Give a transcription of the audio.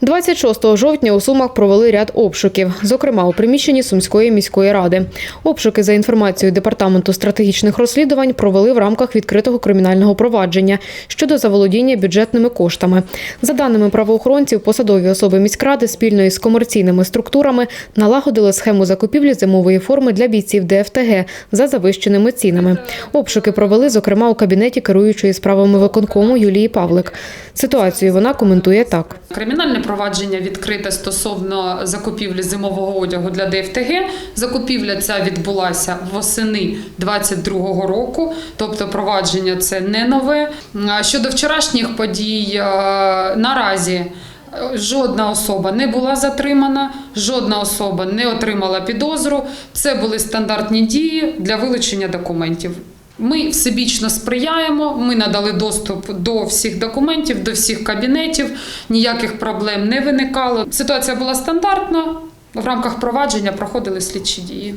26 жовтня у Сумах провели ряд обшуків, зокрема у приміщенні Сумської міської ради. Обшуки за інформацією департаменту стратегічних розслідувань провели в рамках відкритого кримінального провадження щодо заволодіння бюджетними коштами. За даними правоохоронців, посадові особи міськради спільно із комерційними структурами налагодили схему закупівлі зимової форми для бійців ДФТГ за завищеними цінами. Обшуки провели, зокрема, у кабінеті керуючої справами виконкому Юлії Павлик. Ситуацію вона коментує так. Кримінальне провадження відкрите стосовно закупівлі зимового одягу для ДФТГ. Закупівля ця відбулася восени 22-го року, тобто провадження це не нове. Щодо вчорашніх подій, е, наразі е, жодна особа не була затримана, жодна особа не отримала підозру. Це були стандартні дії для вилучення документів. Ми всебічно сприяємо. Ми надали доступ до всіх документів, до всіх кабінетів. Ніяких проблем не виникало. Ситуація була стандартна. В рамках провадження проходили слідчі дії.